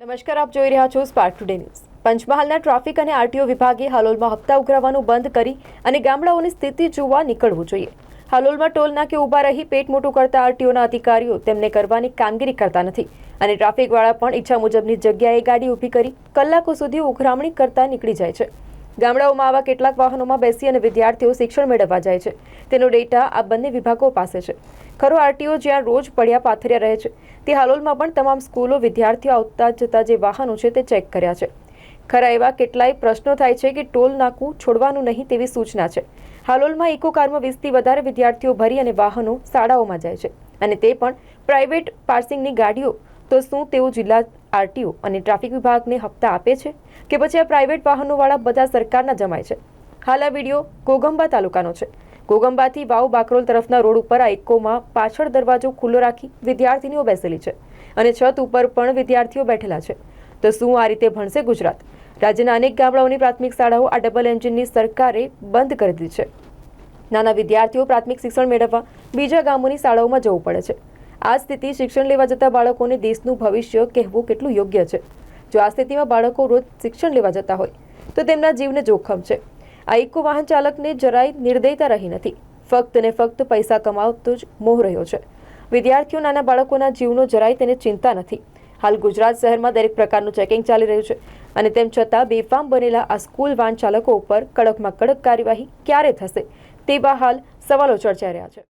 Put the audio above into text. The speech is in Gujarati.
નમસ્કાર, આપ જોઈ રહ્યા છો સ્પાર્ક ટુડે ન્યૂઝ પંચમહાલના ટ્રાફિક અને આરટીઓ વિભાગે હાલોલમાં હપ્તા ઉઘરાવવાનું બંધ કરી અને ગામડાઓની સ્થિતિ જોવા નીકળવું જોઈએ. હાલોલમાં ટોલ નાકે ઊભા રહી પેટ મોટું કરતા આરટીઓના અધિકારીઓ તેમને કરવાની કામગીરી કરતા નથી અને ટ્રાફિકવાળા પણ ઈચ્છા મુજબની જગ્યાએ ગાડી ઊભી કરી કલાકો સુધી ઉઘરામણી કરતા નીકળી જાય છે. ગામડાઓમાં આવા કેટલાક વાહનોમાં બેસી અને વિદ્યાર્થીઓ શિક્ષણ મેળવવા જાય છે. તેનો ડેટા આ બંને વિભાગો પાસે છે. ખરો આરટીઓ જ્યાં રોજ પડ્યા પાથર્યા રહે છે, તે હાલોલમાં પણ તમામ સ્કૂલો વિદ્યાર્થીઓ આવતા જતા જે વાહનો છે તે ચેક કર્યા છે. ખરા એવા કેટલાય પ્રશ્નો થાય છે કે ટોલ નાકું છોડવાનું નહીં તેવી સૂચના છે. હાલોલમાં ઇકો કારમાં વીસથી વધારે વિદ્યાર્થીઓ ભરી અને વાહનો શાળાઓમાં જાય છે. અને તે પણ પ્રાઇવેટ પાર્સિંગની ગાડીઓ, તો શું તેઓ જિલ્લા આરટીઓ અને ટ્રાફિક વિભાગને હપ્તા આપે છે કે પછી આ પ્રાઇવેટ વાહનોવાળા બધા સરકારના જમાય છે. હાલ આ વીડિયો કોગંબા તાલુકાનો છે. કોગંબાથી વાવ બાકરોલ તરફના રોડ ઉપર આ ઇકોમાં પાછળ દરવાજો ખુલ્લો રાખી વિદ્યાર્થીનીઓ બેસેલી છે અને છત ઉપર પણ વિદ્યાર્થીઓ બેઠેલા છે. તો શું આ રીતે ભણશે ગુજરાત? રાજ્યના અનેક ગામડાઓની પ્રાથમિક શાળાઓ આ ડબલ એન્જિનની સરકારે બંધ કરી દીધી છે. નાના વિદ્યાર્થીઓ પ્રાથમિક શિક્ષણ મેળવવા બીજા ગામોની શાળાઓમાં જવું પડે છે. આ સ્થિતિ શિક્ષણ લેવા જતા બાળકોને દેશનું ભવિષ્ય કહેવું કેટલું યોગ્ય છે? જો આ સ્થિતિમાં બાળકો રોજ શિક્ષણ લેવા જતા હોય, તો તેમના જીવને જોખમ છે. આ ઇકો વાહન ચાલકને જરાય નિર્દયતા રહી નથી. ફક્ત ને ફક્ત પૈસા કમાવતો જ મોહ રહ્યો છે. વિદ્યાર્થીઓ નાના બાળકોના જીવનો જરાય તેને ચિંતા નથી. હાલ ગુજરાત શહેરમાં દરેક પ્રકારનું ચેકિંગ ચાલી રહ્યું છે અને તેમ છતાં બેફામ બનેલા આ સ્કૂલ વાહન ચાલકો ઉપર કડકમાં કડક કાર્યવાહી ક્યારે થશે તેવા હાલ સવાલો ચર્ચાઈ રહ્યા છે.